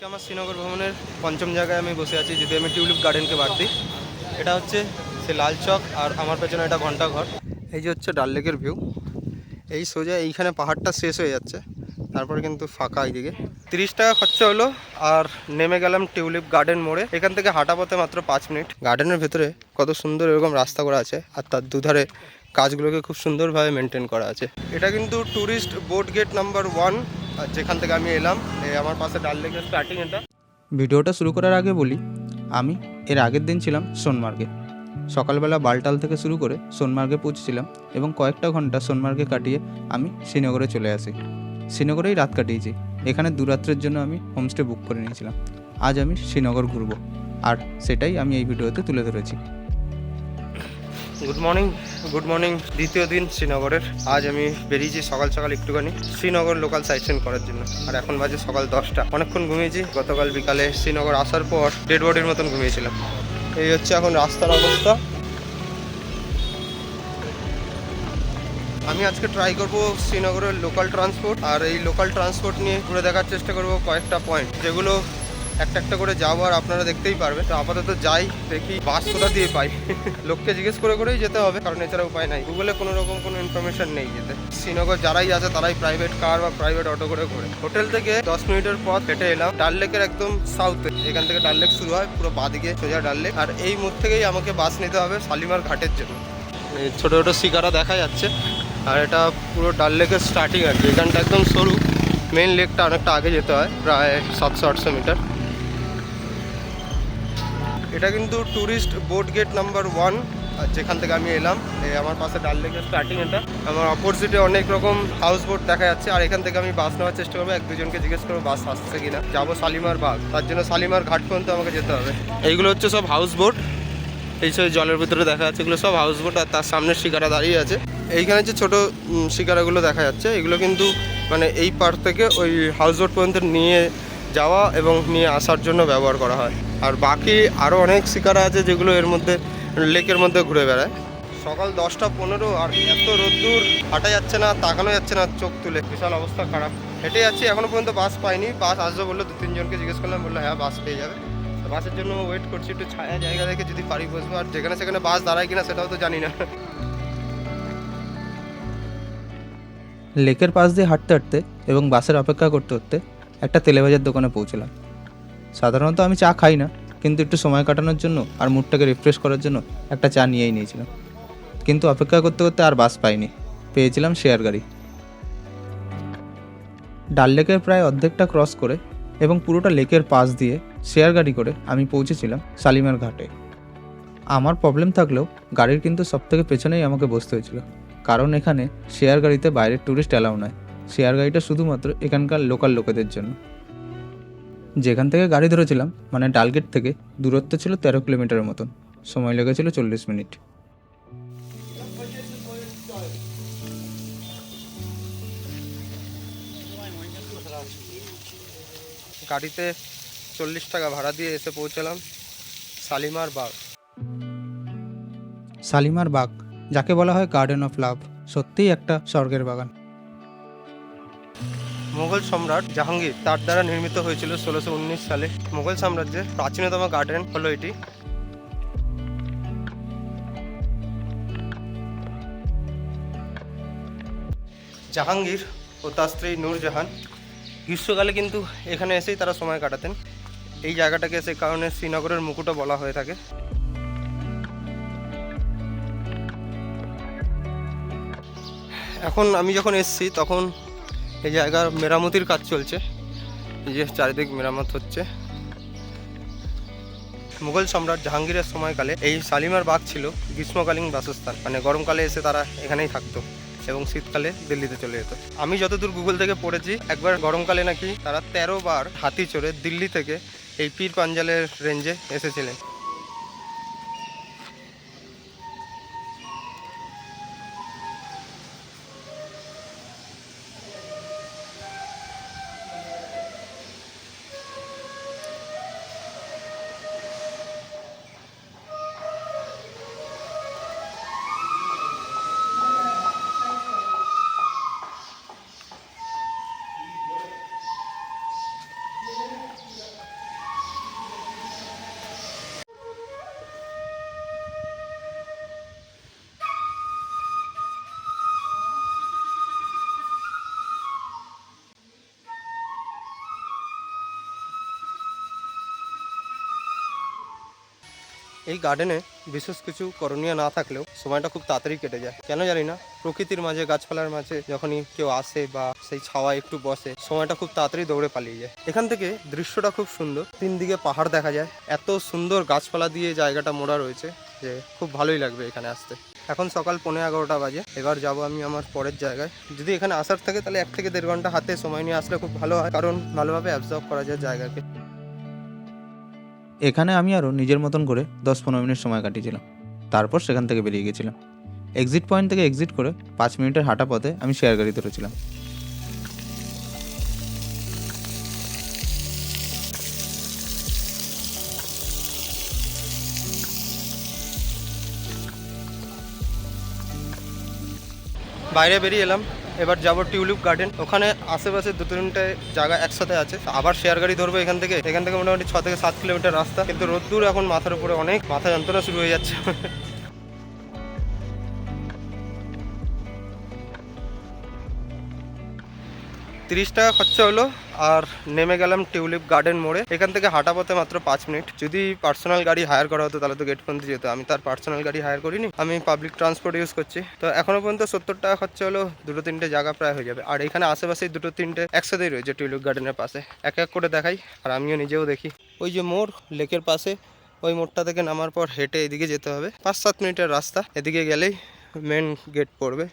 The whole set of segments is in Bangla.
আজকে আমার শ্রীনগর ভ্রমণের পঞ্চম জায়গায় আমি বসে আছি যদি আমি টিউলিপ গার্ডেনকে বাদ দিই। এটা হচ্ছে সে লাল চক আর আমার পেছনে এটা ঘণ্টা ঘর। এই যে হচ্ছে ডাল লেকের ভিউ। এই সোজা এইখানে পাহাড়টা শেষ হয়ে যাচ্ছে, তারপরে কিন্তু ফাঁকা এইদিকে। তিরিশ টাকা খরচা হলো আর নেমে গেলাম টিউলিপ গার্ডেন মোড়ে। এখান থেকে হাঁটা পথে মাত্র পাঁচ মিনিট। গার্ডেনের ভেতরে কত সুন্দর এরকম রাস্তা করা আছে আর তার দুধারে কাজগুলোকে খুব সুন্দরভাবে মেনটেন করা আছে। এটা কিন্তু tourist boat gate number one যেখান থেকে আমি এলাম আমার পাশে ডাল লেকের স্টার্টিং এটা। ভিডিওটা শুরু করার আগে বলি, আমি এর আগের দিন ছিলাম সোনমার্গে। সকালবেলা বালটাল থেকে শুরু করে সোনমার্গে পৌঁছেছিলাম এবং কয়েকটা ঘণ্টা সোনমার্গে কাটিয়ে আমি শ্রীনগরে চলে আসি। শ্রীনগরেই রাত কাটিয়েছি। এখানে দুরাত্রের জন্য আমি হোমস্টে বুক করে নিয়েছিলাম। আজ আমি শ্রীনগর ঘুরবো। আর সেটাই আমি এই ভিডিওতে তুলে ধরেছি। গুড মর্নিং গুড মর্নিং দ্বিতীয় দিন শ্রীনগরের। আজ আমি বেরিয়েছি সকাল সকাল একটুখানি। শ্রীনগর লোকাল সাইট সিন করার জন্য। আর এখন বাজে সকাল দশটা। অনেকক্ষণ ঘুমিয়েছি। গতকাল বিকালে শ্রীনগর আসার পর ডেড বডির মতন ঘুমিয়েছিলাম। এই হচ্ছে এখন রাস্তার অবস্থা। আমি আজকে ট্রাই করব শ্রীনগরের লোকাল ট্রান্সপোর্ট আর এই লোকাল ট্রান্সপোর্ট নিয়ে ঘুরে দেখার চেষ্টা করব কয়েকটা পয়েন্ট যেগুলো একটা একটা করে যাব আর আপনারা দেখতেই পারবেন। তো আপাতত যাই, দেখি বাস কোথা দিয়ে পাই। লোককে জিজ্ঞেস করে করেই যেতে হবে, কারণ এছাড়া উপায় নাই। গুগলে কোনো রকম কোনো ইনফরমেশন নেই যেতে। শ্রীনগর যারাই আছে তারাই প্রাইভেট কার বা প্রাইভেট অটো করে ঘোরে। হোটেল থেকে দশ মিনিটের পথ হেঁটে এলাম। ডাল লেকের একদম সাউথে এখান থেকে ডাল লেক শুরু হয়, পুরো বাদিকে সোজা ডাল লেক আর এই মুখ থেকেই আমাকে বাস নিতে হবে শালিমার ঘাটের জন্য। ছোট ছোট শিকারা দেখা যাচ্ছে। আর এটা পুরো ডাল লেকের স্টার্টিং আর কি। এখানটা একদম সরু। মেন লেকটা অনেকটা আগে যেতে হয়, প্রায় সাতশো আটশো মিটার। এটা কিন্তু tourist boat gate number one যেখান থেকে আমি এলাম আমার পাশে ডাল লেকের স্টার্টিং এটা। আমার অপোজিটে অনেক রকম হাউস বোট দেখা যাচ্ছে, আর এখান থেকে আমি বাস নেওয়ার চেষ্টা করব, এক দুজনকে জিজ্ঞেস করব বাস আসছে কিনা। যাব শালিমার বাঘ তার জন্য শালিমার ঘাট পর্যন্ত আমাকে যেতে হবে। এইগুলো হচ্ছে সব হাউস বোট এই সব জলের ভিতরে দেখা যাচ্ছে, এগুলো সব হাউস বোট আর তার সামনে শিকারা দাঁড়িয়ে আছে। এইখানে যে ছোটো শিকারাগুলো দেখা যাচ্ছে, এগুলো কিন্তু মানে এই পার থেকে ওই হাউস বোট পর্যন্ত নিয়ে যাওয়া এবং নিয়ে আসার জন্য ব্যবহার করা হয়। আর বাকি আরও অনেক শিকারা আছে যেগুলো এর মধ্যে, লেকের মধ্যে ঘুরে বেড়ায়। সকাল দশটা পনেরো আর এত রোদ্দুর, হাঁটা যাচ্ছে না, তাকানো যাচ্ছে না, চোখ তুলে। বিশাল অবস্থা খারাপ। হেঁটে যাচ্ছি, এখনও পর্যন্ত বাস পাইনি। বাস আসবে বলল দু তিনজনকে জিজ্ঞেস করলাম, বলল হ্যাঁ বাস পেয়ে যাবে। বাসের জন্য ওয়েট করছি, একটু ছায়া জায়গা দেখে যদি পারি বসবো। আর যেখানে সেখানে বাস দাঁড়ায় কিনা সেটাও তো জানি না। লেকের পাশ দিয়ে হাঁটতে হাঁটতে এবং বাসের অপেক্ষা করতে করতে একটা তেলেভাজার দোকানে পৌঁছলাম। সাধারণত আমি চা খাই না, কিন্তু একটু সময় কাটানোর জন্য আর মুডটাকে রিফ্রেশ করার জন্য একটা চা নিয়েই নিয়েছিলাম। কিন্তু অপেক্ষা করতে করতে আর বাস পাইনি। পেয়েছিলাম শেয়ার গাড়ি। ডাল লেকের প্রায় অর্ধেকটা ক্রস করে এবং পুরোটা লেকের পাশ দিয়ে শেয়ার গাড়ি করে আমি পৌঁছেছিলাম শালিমার ঘাটে। আমার প্রবলেম থাকলেও গাড়ির কিন্তু সব থেকে পেছনেই আমাকে বসতে হয়েছিল। কারণ এখানে শেয়ার গাড়িতে বাইরের ট্যুরিস্ট অ্যালাউ নয় শেয়ার গাড়িটা শুধুমাত্র এখানকার লোকাল লোকেদের জন্য। যেখান থেকে গাড়ি ধরেছিলাম মানে ডালগেট থেকে দূরত্ব ছিল তেরো কিলোমিটারের মতন। সময় লেগেছিল চল্লিশ মিনিট। গাড়িতে চল্লিশ টাকা ভাড়া দিয়ে এসে পৌঁছালাম শালিমার বাগ। শালিমার বাগ যাকে বলা হয় গার্ডেন অফ লাভ সত্যিই একটা স্বর্গের বাগান। মুঘল সম্রাট জাহাঙ্গীর তার দ্বারা নির্মিত হয়েছিল ষোলোশো সালে। মুঘল সাম্রাজ্যের প্রাচীনতম গার্ডেন হলো এটি। জাহাঙ্গীর ও তার স্ত্রী নূরজাহান গ্রীষ্মকালে কিন্তু এখানে এসেই তারা সময় কাটাতেন। এই জায়গাটাকে সে কারণে শ্রীনগরের মুকুটও বলা হয়ে থাকে। এখন আমি যখন এসেছি, তখন এই জায়গার মেরামতির কাজ চলছে। এই যে চারিদিক মেরামত হচ্ছে। মুঘল সম্রাট জাহাঙ্গীরের সময়কালে এই শালিমার বাগ ছিল গ্রীষ্মকালীন বাসস্থান। মানে গরমকালে এসে তারা এখানেই থাকতো এবং শীতকালে দিল্লিতে চলে যেত। আমি যতদূর গুগল থেকে পড়েছি, একবার গরমকালে নাকি তারা তেরো বার হাতি চড়ে দিল্লি থেকে এই পীর পাঞ্জালের রেঞ্জে এসেছিলেন। এই গার্ডেনে বিশেষ কিছু করণীয় না থাকলেও সময়টা খুব তাড়াতাড়ি কেটে যায়। কেন জানি না, প্রকৃতির মাঝে, গাছপালার মাঝে যখনই কেউ আসে বা সেই ছাওয়ায় একটু বসে, সময়টা খুব তাড়াতাড়ি দৌড়ে পালিয়ে যায়। এখান থেকে দৃশ্যটা খুব সুন্দর। তিন দিকে পাহাড় দেখা যায়। এত সুন্দর গাছপালা দিয়ে জায়গাটা মোড়া রয়েছে যে খুব ভালোই লাগবে এখানে আসতে। এখন সকাল পনেরো এগারোটা বাজে। এবার যাব আমি আমার পরের জায়গায়। যদি এখানে আসার থাকে তাহলে এক থেকে দেড় ঘণ্টা হাতে সময় নিয়ে আসলে খুব ভালো হয়। কারণ ভালোভাবে অ্যাবজর্ব করা যায় জায়গাকে। এখানে আমি আরও নিজের মতন করে দশ পনেরো মিনিট সময় কাটিয়েছিলাম। তারপর সেখান থেকে বেরিয়ে গেছিলাম। এক্সিট পয়েন্ট থেকে এক্সিট করে পাঁচ মিনিটের হাঁটা পথে আমি শেয়ার গাড়ি ধরেছিলাম। বাইরে বেরিয়ে এলাম। এবার যাব টিউলিপ গার্ডেন। ওখানে আশেপাশে দু তিনটে জায়গা একসাথে আছে। আবার শেয়ার গাড়ি ধরবো এখান থেকে। এখান থেকে মোটামুটি ছ থেকে সাত কিলোমিটার রাস্তা। কিন্তু রোদ্দুর এখন মাথার উপরে অনেক মাথা যন্ত্রণা শুরু হয়ে যাচ্ছে। তিরিশ টাকা খরচা হলো। আর নেমে গেলাম টিউলিপ গার্ডেন মোড়ে। এখান থেকে হাঁটা পথে মাত্র পাঁচ মিনিট। যদি পার্সোনাল গাড়ি হায়ার করা হতো তাহলে তো গেট পর্যন্ত যেত আমি তার পার্সোনাল গাড়ি হায়ার করিনি। আমি পাবলিক ট্রান্সপোর্ট ইউজ করছি। তো এখনও পর্যন্ত সত্তর টাকা খরচা হলো দুটো তিনটে জায়গা প্রায় হয়ে যাবে। আর এখানে আশেপাশেই দুটো তিনটে একসাথেই রয়েছে টিউলিপ গার্ডেনের পাশে। এক এক করে দেখাই, আর আমিও নিজেও দেখি। ওই যে মোড়, লেকের পাশে। ওই মোড়টা থেকে নামার পর হেঁটে এদিকে যেতে হবে। পাঁচ সাত মিনিটের রাস্তা। এদিকে গেলেই মেন গেট পড়বে।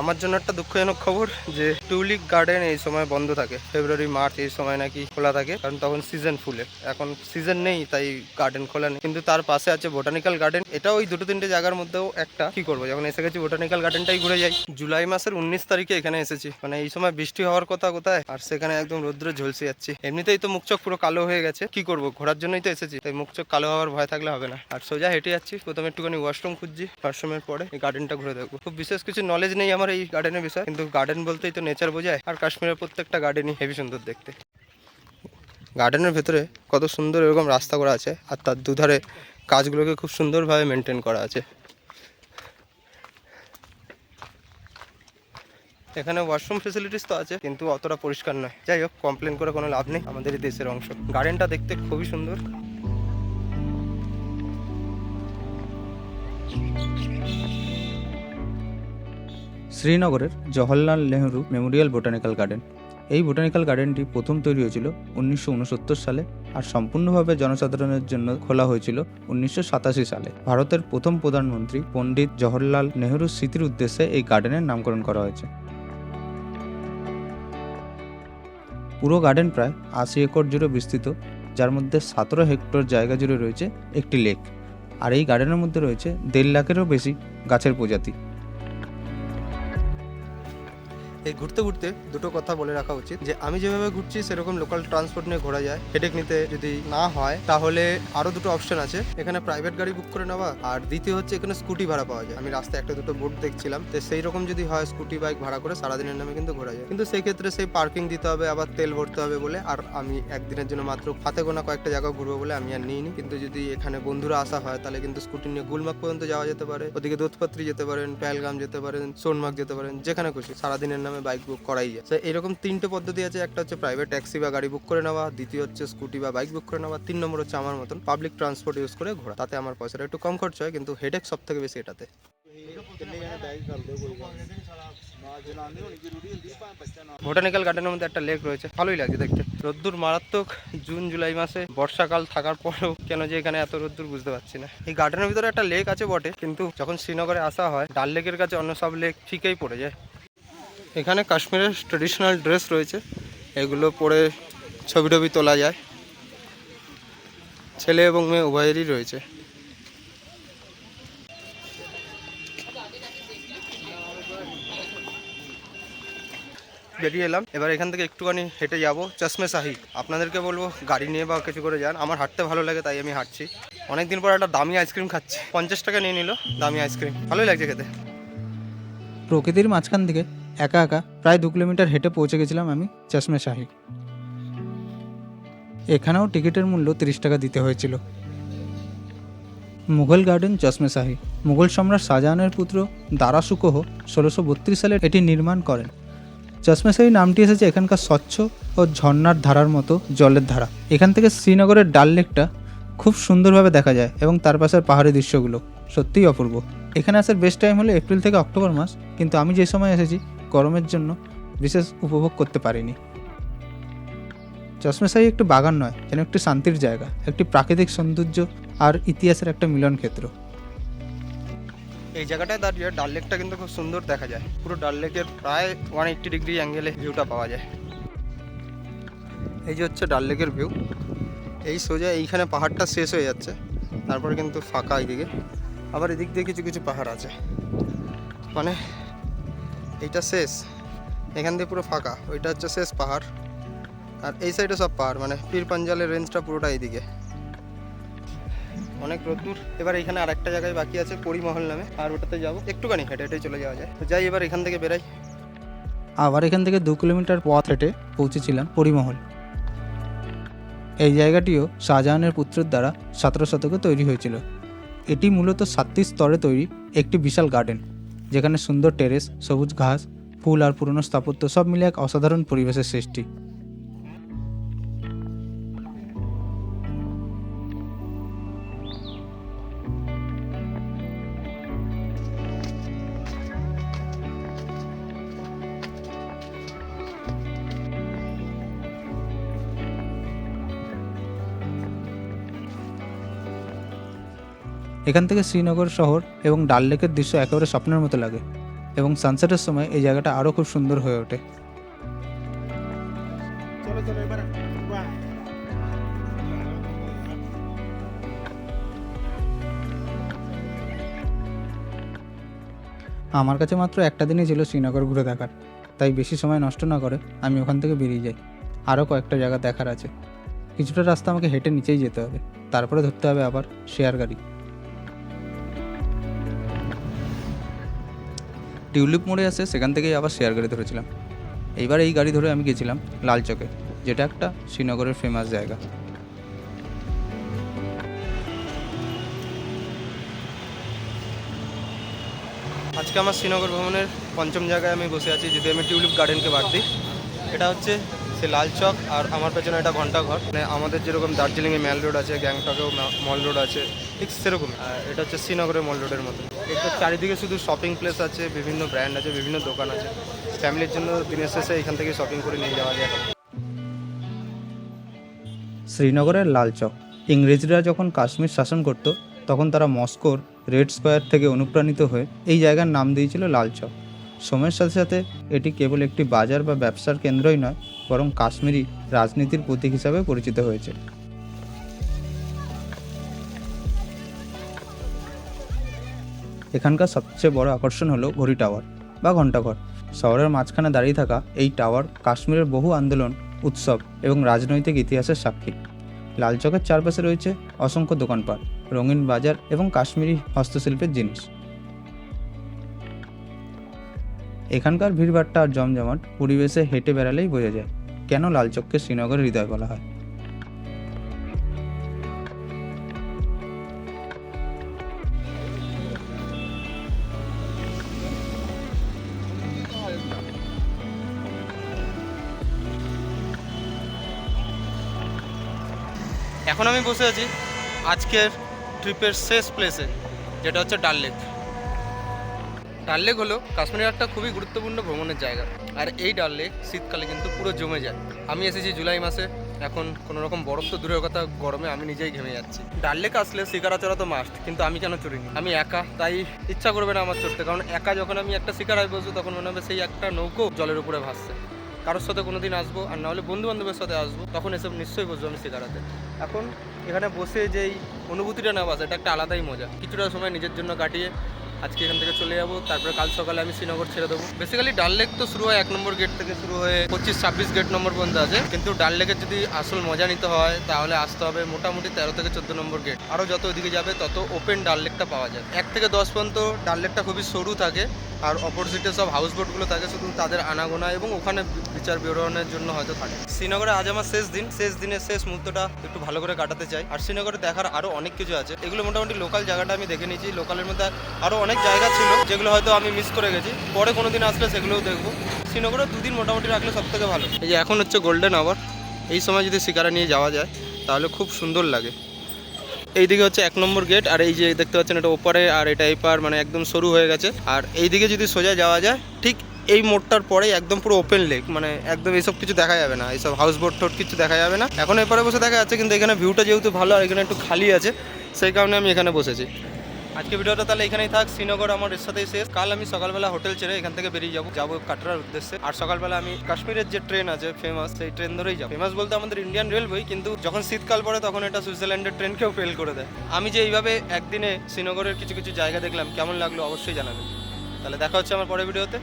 আমার জন্য একটা দুঃখজনক খবর যে টিউলিপ গার্ডেন এই সময় বন্ধ থাকে। ফেব্রুয়ারি, মার্চ এই সময় নাকি খোলা থাকে, কারণ তখন সিজন ফুলের এখন সিজন নেই, তাই গার্ডেন খোলা নেই। কিন্তু তার পাশে আছে বোটানিক্যাল গার্ডেন এটা ওই দুটো তিনটে জায়গার মধ্যেও একটা। কি করব? যখন এসে গেছি বোটানিক্যাল গার্ডেনটাই ঘুরে যাই। জুলাই মাসের উনিশ তারিখে এখানে এসেছি। মানে এই সময় বৃষ্টি হওয়ার কথা কোথায়? আর সেখানে একদম রৌদ্র ঝলসে যাচ্ছি। এমনিতেই তো মুখ চোখ পুরো কালো হয়ে গেছে। কি করব? ঘোরার জন্যই তো এসেছি। তাই মুখ চোখ কালো হওয়ার ভয় থাকলে হবে না। আর সোজা হেঁটে যাচ্ছি। প্রথমে একটুখানি ওয়াশরুম খুঁজছি। ওয়াশরুমের পরে এই গার্ডেনটা ঘুরে দেখব। খুব বিশেষ কিছু নলেজ নেই আমার। এই গার্ডেনের বিষয়। কিন্তু গার্ডেন বলতেই তো নেচার বোঝায়। আর কাশ্মীরের প্রত্যেকটা গার্ডেনই হেভি সুন্দর দেখতে। গার্ডেনের ভেতরে কত সুন্দর এরকম রাস্তা করা আছে। আর তার দুধারে কাজগুলোকে খুব সুন্দরভাবে মেনটেন করা আছে। এখানে ওয়াশরুম ফেসিলিটিস তো আছে, কিন্তু অতটা পরিষ্কার নয়। যাই হোক কমপ্লেন করে কোনো লাভ নেই। আমাদেরই দেশের অংশ। গার্ডেনটা দেখতে খুবই সুন্দর। শ্রীনগরের Jawaharlal Nehru memorial botanical garden. এই বোটানিক্যাল গার্ডেনটি প্রথম তৈরি হয়েছিল উনিশশো উনসত্তর সালে আর সম্পূর্ণভাবে জনসাধারণের জন্য খোলা হয়েছিল উনিশশো সাতাশি সালে। ভারতের প্রথম প্রধানমন্ত্রী পণ্ডিত জওহরলাল নেহরুর স্মৃতির উদ্দেশ্যে এই গার্ডেনের নামকরণ করা হয়েছে। পুরো গার্ডেন প্রায় আশি একর জুড়ে বিস্তৃত, যার মধ্যে সতেরো হেক্টর জায়গা জুড়ে রয়েছে একটি লেক। আর এই গার্ডেনের মধ্যে রয়েছে দেড় লাখেরও বেশি গাছের প্রজাতি। এই ঘুরতে ঘুরতে দুটো কথা বলে রাখা উচিত, যে আমি যেভাবে ঘুরছি সেরকম লোকাল ট্রান্সপোর্ট নিয়ে ঘোরা যায়। হেডেক নিতে যদি না হয়, তাহলে আরও দুটো অপশন আছে। এখানে প্রাইভেট গাড়ি বুক করে নেওয়া, আর দ্বিতীয় হচ্ছে এখানে স্কুটি ভাড়া পাওয়া যায়। আমি রাস্তায় একটা দুটো বোট দেখছিলাম, তো সেই রকম যদি হয় স্কুটি বাইক ভাড়া করে সারাদিনের নামে কিন্তু ঘোরা যায়। কিন্তু সেই ক্ষেত্রে সেই পার্কিং দিতে হবে, আবার তেল ভরতে হবে বলে, আর আমি একদিনের জন্য মাত্র হাতে গোনা কয়েকটা জায়গা ঘুরবো বলে আমি আর নিইনি। কিন্তু যদি এখানে বন্ধুরা আসা হয়, তাহলে কিন্তু স্কুটি নিয়ে গুলমার্গ পর্যন্ত যাওয়া যেতে পারে। ওদিকে দোধপাত্রি যেতে পারেন প্যালগাম যেতে পারেন, সোনমার্গ যেতে পারেন, যেখানে খুশি। সারাদিনের নামে বাইক বুক করাই যায়। তো এরকম তিনটে পদ্ধতি আছে। একটা হচ্ছে প্রাইভেট ট্যাক্সি বা গাড়ি বুক করে নেওয়া। দ্বিতীয় হচ্ছে স্কুটি বা বাইক বুক করে নেওয়া। তিন নম্বর হচ্ছে আমার মতন পাবলিক ট্রান্সপোর্ট ইউজ করে ঘোরা। তাতে আমার পয়সাটা একটু কম খরচ হয়, কিন্তু হেডেক সব থেকে বেশি এটাতে। বোটানিক্যাল গার্ডেনের মধ্যে একটা লেক রয়েছে। ভালোই লাগছে দেখতে। রোদ্দুর মারাত্মক জুন জুলাই মাসে বর্ষাকাল থাকার পরেও কেন যে এখানে এত রোদ্দুর বুঝতে পারছি না। এই গার্ডেনের ভিতরে একটা লেক আছে বটে, কিন্তু যখন শ্রীনগরে আসা হয়, ডাল লেকের কাছে অন্য সব লেক ঠিকই পড়ে যায়। এখানে কাশ্মীরের ট্রেডিশনাল ড্রেস রয়েছে। এগুলো পরে ছবি টবি তোলা যায়। ছেলে এবং মেয়ে উভয়েরই রয়েছে। বেরিয়ে এলাম। এবার এখান থেকে একটুখানি হেঁটে যাব। চশমে শাহি। আপনাদেরকে বলব, গাড়ি নিয়ে বা কিছু করে যান। আমার হাঁটতে ভালো লাগে, তাই আমি হাঁটছি। অনেকদিন পর একটা দামি আইসক্রিম খাচ্ছি। পঞ্চাশ টাকা নিয়ে নিল, দামি আইসক্রিম। ভালোই লাগছে খেতে। প্রকৃতির মাঝখান থেকে একা একা প্রায় দু কিলোমিটার হেঁটে পৌঁছে গেছিলাম আমি চশমে শাহি এখানেও টিকিটের মূল্য তিরিশ টাকা দিতে হয়েছিল। মুঘল গার্ডেন চশমে শাহি মুঘল সম্রাট শাহজাহানের পুত্র দারাসুকোহ ষোলোশো বত্রিশ সালে এটি নির্মাণ করেন। চশমেশাহী নামটি এসেছে এখানকার স্বচ্ছ ও ঝর্ণার ধারার মতো জলের ধারা। এখান থেকে শ্রীনগরের ডাল লেকটা খুব সুন্দরভাবে দেখা যায় এবং তার পাশের পাহাড়ি দৃশ্যগুলো সত্যিই অপূর্ব। এখানে আসার বেস্ট টাইম হলো এপ্রিল থেকে অক্টোবর মাস, কিন্তু আমি যে সময় এসেছি গরমের জন্য বিশেষ উপভোগ করতে পারিনি। চশমেশাহী একটি বাগান নয়, যেন একটি শান্তির জায়গা, একটি প্রাকৃতিক সৌন্দর্য আর ইতিহাসের একটা মিলন ক্ষেত্র। এই জায়গাটায় দাঁড়িয়ে ডাল লেকটা কিন্তু খুব সুন্দর দেখা যায়। পুরো ডাল লেকের প্রায় ওয়ান এইট্টি ডিগ্রি অ্যাঙ্গেলে ভিউটা পাওয়া যায়। এই যে হচ্ছে ডাল লেকের ভিউ। এই সোজা এইখানে পাহাড়টা শেষ হয়ে যাচ্ছে, তারপরে কিন্তু ফাঁকা এইদিকে। আবার এদিক দিয়ে কিছু কিছু পাহাড় আছে। মানে এইটা শেষ। এখান দিয়ে পুরো ফাঁকা। ওইটা হচ্ছে শেষ পাহাড়। আর এই সাইডে সব পাহাড় মানে পীর পাঞ্জালের রেঞ্জটা পুরোটা এইদিকে। অনেক রোদ্দুর এবার এখানে আরেকটা জায়গায় বাকি আছে, পরিমহল নামে। আর ওটাতে যাব। একটুখানি হেঁটে হেঁটে চলে যাওয়া যায়। তো যাই, এবার এখান থেকে বেরাই। আবার এখান থেকে দু কিলোমিটার পথ হেঁটে পৌঁছেছিলাম পরিমহল। এই জায়গাটিও শাহজাহানের পুত্রের দ্বারা সতেরো শতকে তৈরি হয়েছিল। এটি মূলত সাতটি স্তরে তৈরি একটি বিশাল গার্ডেন যেখানে সুন্দর টেরেস, সবুজ ঘাস, ফুল আর পুরনো স্থাপত্য সব মিলে এক অসাধারণ পরিবেশের সৃষ্টি। এখান থেকে শ্রীনগর শহর এবং ডাল লেকের দৃশ্য একেবারে স্বপ্নের মতো লাগে এবং সানসেটের সময় এই জায়গাটা আরও খুব সুন্দর হয়ে ওঠে। আমার কাছে মাত্র একটা দিনই ছিল শ্রীনগর ঘুরে দেখার তাই বেশি সময় নষ্ট না করে আমি ওখান থেকে বেরিয়ে যাই। আরও কয়েকটা জায়গা দেখার আছে। কিছুটা রাস্তা আমাকে হেঁটে নিচেই যেতে হবে তারপরে ধরতে হবে আবার শেয়ার গাড়ি। টিউলিপ মোড়ে আসে সেখান থেকেই আবার শেয়ার গাড়ি ধরেছিলাম। এইবার এই গাড়ি ধরে আমি গেছিলাম লাল চকে যেটা একটা শ্রীনগরের ফেমাস জায়গা। আজকে আমার শ্রীনগর ভ্রমণের পঞ্চম জায়গায় আমি বসে আছি যদি আমি টিউলিপ গার্ডেনকে বাদ দিই। এটা হচ্ছে সে লাল চক আর আমার পেছনে এটা ঘন্টাঘর মানে আমাদের যেরকম দার্জিলিংয়ে ম্যাল রোড আছে, গ্যাংটকেও মল রোড আছে, ঠিক সেরকম এটা হচ্ছে শ্রীনগরের মল রোডের মতো এটা চারিদিকে শুধু শপিং প্লেস আছে, বিভিন্ন ব্র্যান্ড আছে, বিভিন্ন দোকান আছে। ফ্যামিলির জন্য দিনের শেষে এখান থেকে শপিং করে নিয়ে যাওয়া যায়। শ্রীনগরের লাল চক ইংরেজরা যখন কাশ্মীর শাসন করত, তখন তারা মস্কোর রেড স্কোয়ার থেকে অনুপ্রাণিত হয়ে এই জায়গার নাম দিয়েছিল লাল চক সময়ের সাথে সাথে এটি কেবল একটি বাজার বা ব্যবসার কেন্দ্রই নয়, বরং কাশ্মীরি রাজনীতির প্রতীক হিসাবে পরিচিত হয়েছে। এখানকার সবচেয়ে বড় আকর্ষণ হলো ঘড়ি টাওয়ার বা ঘণ্টাঘর। শহরের মাঝখানে দাঁড়িয়ে থাকা এই টাওয়ার কাশ্মীরের বহু আন্দোলন, উৎসব এবং রাজনৈতিক ইতিহাসের সাক্ষী। লাল চকের চারপাশে রয়েছে অসংখ্য দোকানপাট, রঙিন বাজার এবং কাশ্মীরি হস্তশিল্পের জিনিস। এখানকার ভিড়ভাট্টা আর জমজমাট পরিবেশে হেঁটে বেড়ালেই বোঝা যায় কেন লালচককে শ্রীনগরের হৃদয় বলা হয়। এখন আমি বসে আছি আজকের ট্রিপের শেষ প্লেসে, যেটা হচ্ছে ডাল লেক। ডাল লেক হলো কাশ্মীরের একটা খুবই গুরুত্বপূর্ণ ভ্রমণের জায়গা। আর এই ডাল লেক শীতকালে কিন্তু পুরো জমে যায়। আমি এসেছি জুলাই মাসে, এখন কোনো রকম বরফ তো দূরের কথা, গরমে আমি নিজেই ঘেমে যাচ্ছি। ডাল লেক আসলে শিকারা চড়া তো মাস্ট কিন্তু আমি কেন চড়িনি? আমি একা, তাই ইচ্ছা করবে না আমার চড়তে, কারণ একা যখন আমি একটা শিকারায় বসবো, তখন মনে হবে সেই একটা নৌকো জলের উপরে ভাসছে। কারোর সাথে কোনো দিন আসব, আর নাহলে বন্ধু বান্ধবের সাথে আসব, তখন এসব নিশ্চয়ই বসবো আমি শিকারাতে এখন এখানে বসে যেই অনুভূতিটা নেওয়া এটা একটা আলাদাই মজা। কিছুটা সময় নিজের জন্য কাটিয়ে আজকে এখান থেকে চলে যাব, তারপরে কাল সকালে আমি শ্রীনগর ছেড়ে দেবো। বেসিক্যালি ডাল লেক তো শুরু হয় এক নম্বর গেট থেকে শুরু হয়ে পঁচিশ ছাব্বিশ গেট নম্বর পর্যন্ত আছে। কিন্তু ডাল লেকের যদি আসল মজা নিতে হয়, তাহলে আসতে হবে মোটামুটি তেরো থেকে চোদ্দ নম্বর গেট আরও যত ওদিকে যাবে, তত ওপেন ডাল লেকটা পাওয়া যায়। এক থেকে দশ পর্যন্ত ডাল লেকটা খুবই সরু থাকে। আর অপোজিটে সব হাউস বোটগুলো থাকে, শুধু তাদের আনাগোনা এবং ওখানে বিচার বিবরণের জন্য হয়তো থাকে। শ্রীনগরে আজ আমার শেষ দিন, শেষ দিনের শেষ মুহূর্তটা একটু ভালো করে কাটাতে চাই। আর শ্রীনগরে দেখার আরও অনেক কিছু আছে। এগুলো মোটামুটি লোকাল জায়গাটা আমি দেখে নিয়েছি। লোকালের মধ্যে আরও অনেক জায়গা ছিল, যেগুলো হয়তো আমি মিস করে গেছি। পরে কোনো দিন আসলে সেগুলোও দেখব। শ্রীনগরে দুদিন মোটামুটি রাখলে সব থেকে ভালো। এই যে এখন হচ্ছে গোল্ডেন আওয়ার এই সময় যদি শিকারা নিয়ে যাওয়া যায়, তাহলে খুব সুন্দর লাগে। এইদিকে হচ্ছে এক নম্বর গেট, আর এই যে দেখতে পাচ্ছেন এটা ওপারে, আর এটা এপার মানে একদম সরু হয়ে গেছে। আর এইদিকে যদি সোজা যাওয়া যায়, ঠিক এই মোড়টার পরে একদম পুরো ওপেন লেক মানে একদম এইসব কিছু দেখা যাবে না। এইসব হাউস বোট টোট কিছু দেখা যাবে না। এখন এপারে বসে দেখা যাচ্ছে, কিন্তু এখানে ভিউটা যেহেতু ভালো, আর এখানে একটু খালি আছে, সেই কারণে আমি এখানে বসেছি। আজকে ভিডিওটা তাহলে এখানেই থাক। শ্রীনগর আমার এর সাথেই শেষ। কাল আমি সকালবেলা হোটেল ছেড়ে এখান থেকে বেরিয়ে যাব। যাব কাটরার উদ্দেশ্যে। আর সকালবেলা আমি কাশ্মীরের যে ট্রেন আছে ফেমাস সেই ট্রেন ধরেই যাব। ফেমাস বলতে আমাদের ইন্ডিয়ান রেলওয়ে কিন্তু যখন শীতকাল পড়ে তখন এটা সুইজারল্যান্ডের ট্রেনকেও ফেল করে দেয়। আমি যে এইভাবে একদিনে শ্রীনগরের কিছু কিছু জায়গা দেখলাম, কেমন লাগল অবশ্যই জানাবেন। তাহলে দেখা হচ্ছে আমার পরের ভিডিওতে।